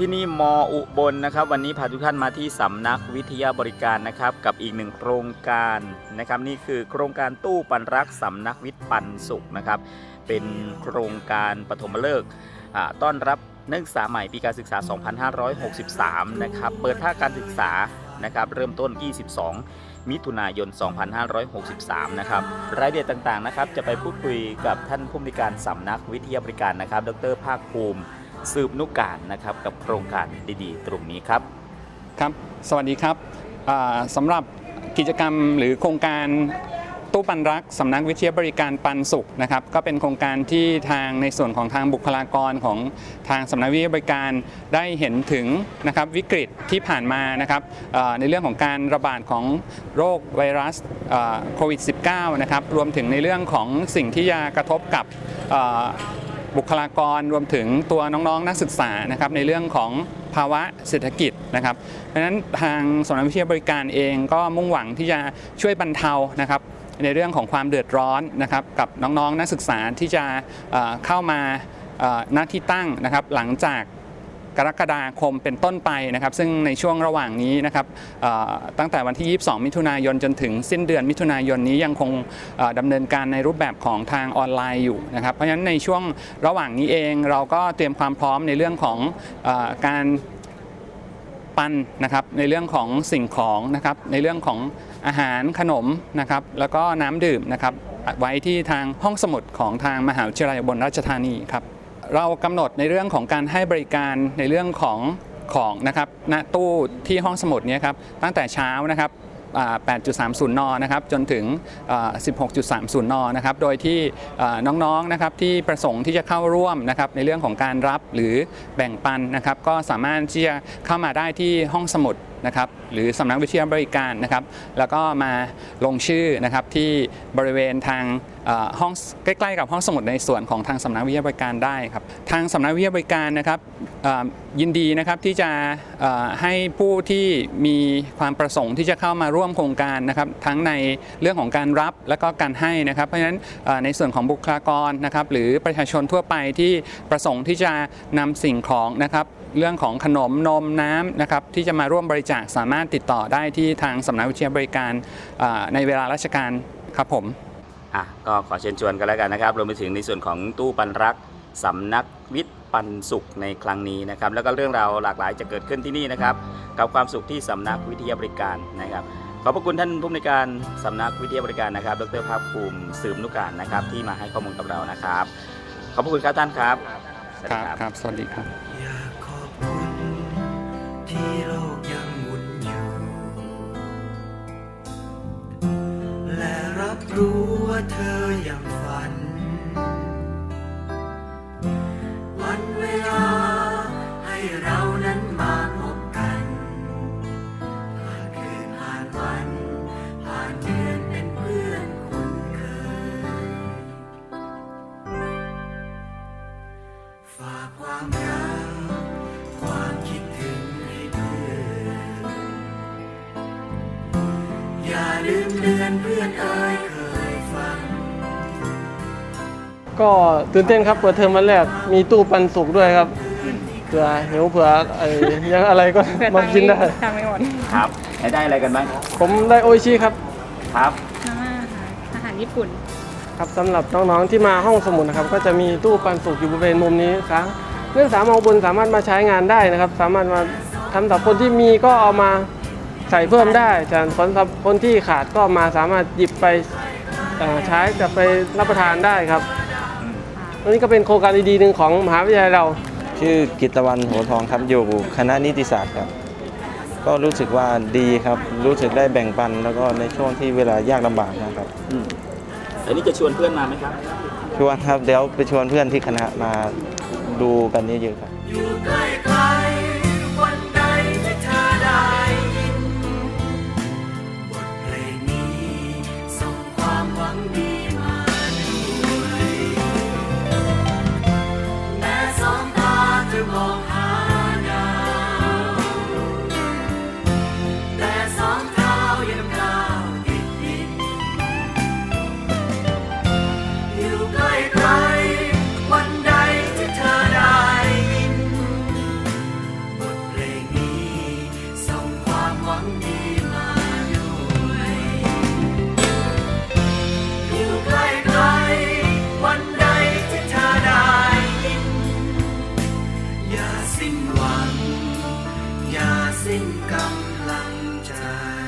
ที่นี่มออุบลนะครับ วันนี้พาทุกท่านมาที่สำนักวิทยาบริการนะครับ กับอีกหนึ่งโครงการนะครับ นี่คือโครงการตู้ปันรักสำนักวิทย์ปันสุขนะครับ เป็นโครงการปฐมฤกษ์ต้อนรับนักศึกษาใหม่ปีการศึกษา 2563 นะครับ เปิดภาคการศึกษานะครับ เริ่มต้น 22 มิถุนายน 2563 นะครับ รายละเอียดต่างๆ นะครับ จะไปพูดคุยกับท่านผู้มีการสำนักวิทยาบริการนะครับ ดรภาคภูมิ สืบนุกการนะครับ กับโครงการดีๆ ตรงนี้ครับ ครับ สวัสดีครับสำหรับกิจกรรมหรือโครงการ ตู้ปันรักสำนักวิทยาบริการปันสุขนะครับก็เป็นโครงการที่ทางในส่วนของทางบุคลากรของทางสำนักวิทยาบริการได้เห็นถึงนะครับวิกฤตที่ผ่านมานะครับในเรื่องของการระบาดของโรคไวรัสโควิด -19 นะครับรวมถึงในเรื่องของสิ่งที่จะกระทบกับบุคลากรรวมถึงตัวน้องๆ นักศึกษานะครับในเรื่องของภาวะเศรษฐกิจนะครับเพราะฉะนั้นทางสำนักวิทยาบริการเองก็มุ่งหวังที่จะช่วยบรรเทานะครับ ในเรื่องของความเดือดร้อนนะครับกับน้องๆ นักศึกษาที่จะเเข้ามาหน้าที่ตั้งนะครับหลังจากกรกฎาคมเป็นต้นไปนะครับ ซึ่งในช่วงระหว่างนี้นะครับตั้งแต่วันที่ 22 มิถุนายนจนถึงสิ้นเดือนมิถุนายนนี้ยังคงเอ่อดำเนินการในรูปแบบของทางออนไลน์อยู่นะครับ เพราะฉะนั้นในช่วงระหว่างนี้เองเราก็เตรียมความพร้อมในเรื่องของอการ ปันนะครับในเรื่องของสิ่งของนะครับในเรื่องของอาหารขนมนะครับแล้วก็น้ำดื่มนะครับไว้ที่ทางห้องสมุดของทางมหาวิทยาลัยอุบนราชธานีครับเรากำหนดในเรื่องของการให้บริการในเรื่องของของนะครับณตู้ที่ห้องสมุดนี้ครับตั้งแต่เช้านะครับ 8.30 น นะครับ จนถึง 16.30 น นะครับ โดยที่น้องๆ นะครับที่ประสงค์ที่จะเข้าร่วมนะครับในเรื่องของการรับหรือแบ่งปันนะครับ ก็สามารถที่จะเข้ามาได้ที่ห้องสมุดนะครับหรือสำนักวิทยาบริการนะครับ แล้วก็มาลงชื่อนะครับที่บริเวณทางห้องใกล้ๆกับห้องสมุดในส่วนของทางสำนักวิทยาบริการได้ครับทางสำนักวิทยาบริการนะครับยินดีนะครับที่จะให้ผู้ที่มีความประสงค์ที่จะเข้ามาร่วมโครงการนะครับทั้งในเรื่องของการรับและก็การให้นะครับเพราะฉะนั้นในส่วนของบุคลากรนะครับหรือประชาชนทั่วไปที่ประสงค์ที่จะนำสิ่งของนะครับเรื่องของขนมนมน้ำนะครับที่จะมาร่วมบริจาคสามารถติดต่อได้ที่ทางสำนักวิทยาบริการอ่าในเวลาราชการครับผมอะก็ขอเชิญชวนกันแล้วกันนะครับรวมไปถึงในส่วนของตู้ปันรักสำนักวิทย์ปันสุขในครั้งนี้นะครับ แล้วก็เรื่องราวหลากหลายจะเกิดขึ้นที่นี่นะครับ กับความสุขที่สำนักวิทยาบริการนะครับขอบพระคุณท่านผู้อำนวยการสำนักวิทยาบริการนะครับ ดรภาคภูมิสืบนุการนะครับ ที่มาให้ข้อมูลกับเรานะครับ ขอบพระคุณครับท่านครับสวัสคดีรับครับครับ สวัสดีครับ ลืมเดือนเพื่อนเอ่ยเคยฟัง ก็ตื่นเต้นครับเปิดเทอมวันแรกมีตู้ปันสุกด้วยครับเผื่อหิวเผื่อไอ้ยังอะไรก็เผื่อมาตังค์กินได้ตังค์ไม่หมดครับได้ได้อะไรกันบ้างผมได้โออิชิครับ ครับ มาม่าค่ะอาหารญี่ปุ่น ครับสำหรับน้องๆที่มาห้องสมุดนะครับ ก็จะมีตู้ปันสุกอยู่บริเวณมุมนี้ครับเรื่องสามเอาบนสามารถมาใช้งานได้นะครับ สามารถมาทำสำหรับคนที่มีก็เอามา ใส่เพิ่มได้แต่คนสำหรับคนที่ขาดก็มาสามารถหยิบไปเอ่อใช้จะไปรับประทานได้ครับอันนี้ก็เป็นโครงการดีๆหนึ่งของมหาวิทยาลัยเรา ชื่อกิตวันโหทองครับอยู่คณะนิติศาสตร์ครับ ก็รู้สึกว่าดีครับ รู้สึกได้แบ่งปัน แล้วก็ในช่วงที่เวลายากลำบากนะครับอืมแล้วนี่จะชวนเพื่อนมาไหมครับ ชวนครับเดี๋ยวไปชวนเพื่อนที่คณะมาดูกันเยอะๆครับอยู่ใกล้ 金刚狼寨